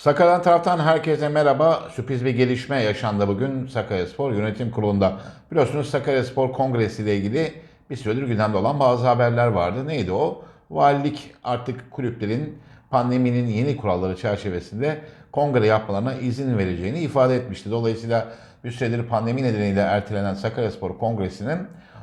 Sakarya'dan taraftan herkese merhaba. Sürpriz bir gelişme yaşandı bugün Sakaryaspor Yönetim Kurulu'nda. Biliyorsunuz Sakaryaspor Kongresi ile ilgili bir süredir gündemde olan bazı haberler vardı. Neydi o? Valilik artık kulüplerin pandeminin yeni kuralları çerçevesinde kongre yapmalarına izin vereceğini ifade etmişti. Dolayısıyla bir süredir pandemi nedeniyle ertelenen Sakaryaspor Kongresi'nin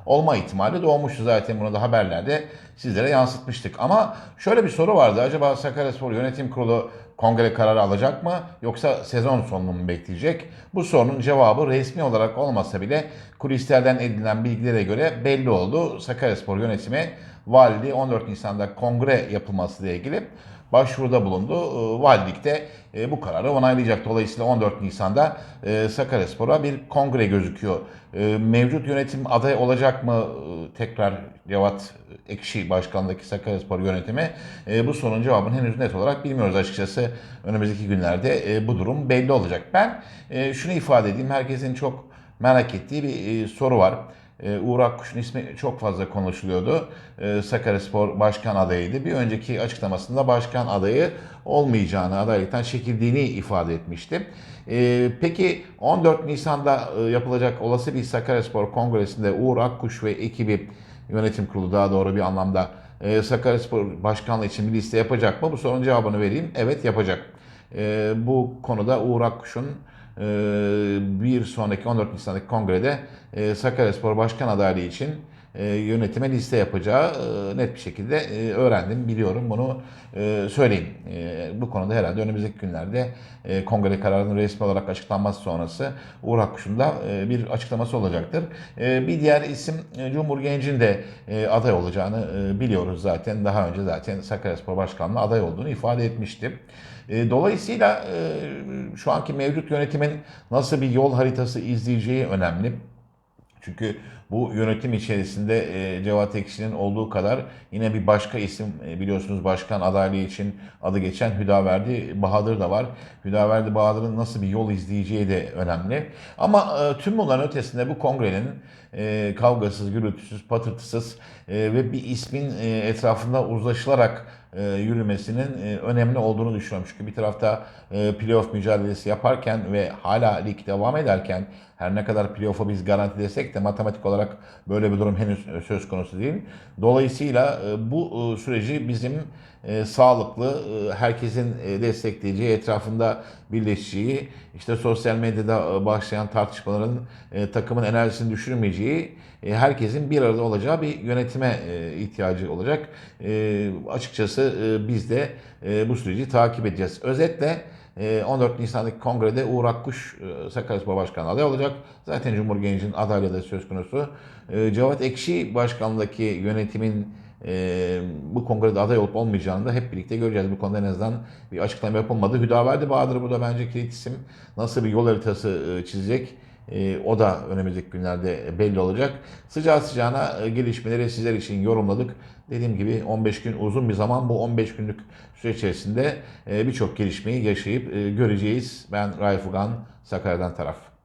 olma ihtimali doğmuştu zaten bunu da haberlerde sizlere yansıtmıştık. Ama şöyle bir soru vardı. Acaba Sakaryaspor Yönetim Kurulu kongre kararı alacak mı yoksa sezon sonunu mu bekleyecek? Bu sorunun cevabı resmi olarak olmasa bile kulislerden edinilen bilgilere göre belli oldu. Sakaryaspor yönetimi valiliği 14 Nisan'da kongre yapılması ile ilgili başvuruda bulundu. Ee, Valilik de e, bu kararı onaylayacak. Dolayısıyla 14 Nisan'da e, Sakaryaspor'a bir kongre gözüküyor. E, Mevcut yönetim aday olacak mı? E, Tekrar Cevat Ekşi başkanlığındaki Sakaryaspor yönetimi e, bu sorunun cevabını henüz net olarak bilmiyoruz açıkçası. Önümüzdeki günlerde e, bu durum belli olacak. Ben e, şunu ifade edeyim. Herkesin çok merak ettiği bir e, soru var. E, Uğur Akkuş'un ismi çok fazla konuşuluyordu. E, Sakaryaspor başkan adayıydı. Bir önceki açıklamasında başkan adayı olmayacağını, adaylıktan çekildiğini ifade etmişti. E, peki 14 Nisan'da e, yapılacak olası bir Sakaryaspor Kongresi'nde Uğur Akkuş ve ekibi yönetim kurulu daha doğru bir anlamda e, Sakaryaspor başkanlığı için bir liste yapacak mı? Bu sorunun cevabını vereyim. Evet yapacak. E, bu konuda Uğur Akkuş'un bir sonraki 14 Nisan'daki kongrede e, Sakaryaspor Başkan adaylığı için yönetime liste yapacağı e, net bir şekilde e, öğrendim, biliyorum. Bunu e, söyleyeyim. E, bu konuda herhalde önümüzdeki günlerde e, kongre kararının resmi olarak açıklanması sonrası Uğur Akkuş'un da e, bir açıklaması olacaktır. E, bir diğer isim e, Cumhur Genç'in de e, aday olacağını e, biliyoruz zaten. Daha önce zaten Sakaryaspor Başkanlığı aday olduğunu ifade etmişti. E, Dolayısıyla e, şu anki mevcut yönetimin nasıl bir yol haritası izleyeceği önemli. Çünkü bu yönetim içerisinde e, Cevat Ekşi'nin olduğu kadar yine bir başka isim e, biliyorsunuz başkan adaylığı için adı geçen Hüdaverdi Bahadır da var. Hüdaverdi Bahadır'ın nasıl bir yol izleyeceği de önemli. Ama e, tüm bunların ötesinde bu kongrenin e, kavgasız, gürültüsüz, patırtısız e, ve bir ismin e, etrafında uzlaşılarak e, yürümesinin e, önemli olduğunu düşünüyorum. Çünkü bir tarafta e, playoff mücadelesi yaparken ve hala lig devam ederken her ne kadar playoff'u biz garanti desek de matematik olarak böyle bir durum henüz e, söz konusu değil. Dolayısıyla e, bu e, süreci bizim sağlıklı, herkesin destekleyeceği, etrafında birleşeceği, işte sosyal medyada başlayan tartışmaların takımın enerjisini düşürmeyeceği, herkesin bir arada olacağı bir yönetime ihtiyacı olacak. Açıkçası biz de bu süreci takip edeceğiz. Özetle 14 Nisan'daki kongrede Uğur Akkuş e, Sakaryaspor Başkanı aday olacak. Zaten Cumhur Genç'in adaylığı da söz konusu. E, Cevat Ekşi başkanlığındaki yönetimin e, bu kongrede aday olup olmayacağını da hep birlikte göreceğiz. Bu konuda en azından bir açıklama yapılmadı. Hüdaverdi Bahadır bu da bence kilit isim. Nasıl bir yol haritası e, çizecek? E, o da önümüzdeki günlerde belli olacak. Sıcağı sıcağına e, gelişmeleri sizler için yorumladık. Dediğim gibi 15 gün uzun bir zaman. Bu 15 günlük süre içerisinde e, birçok gelişmeyi yaşayıp e, göreceğiz. Ben Raif Ugan, Sakarya'dan taraf.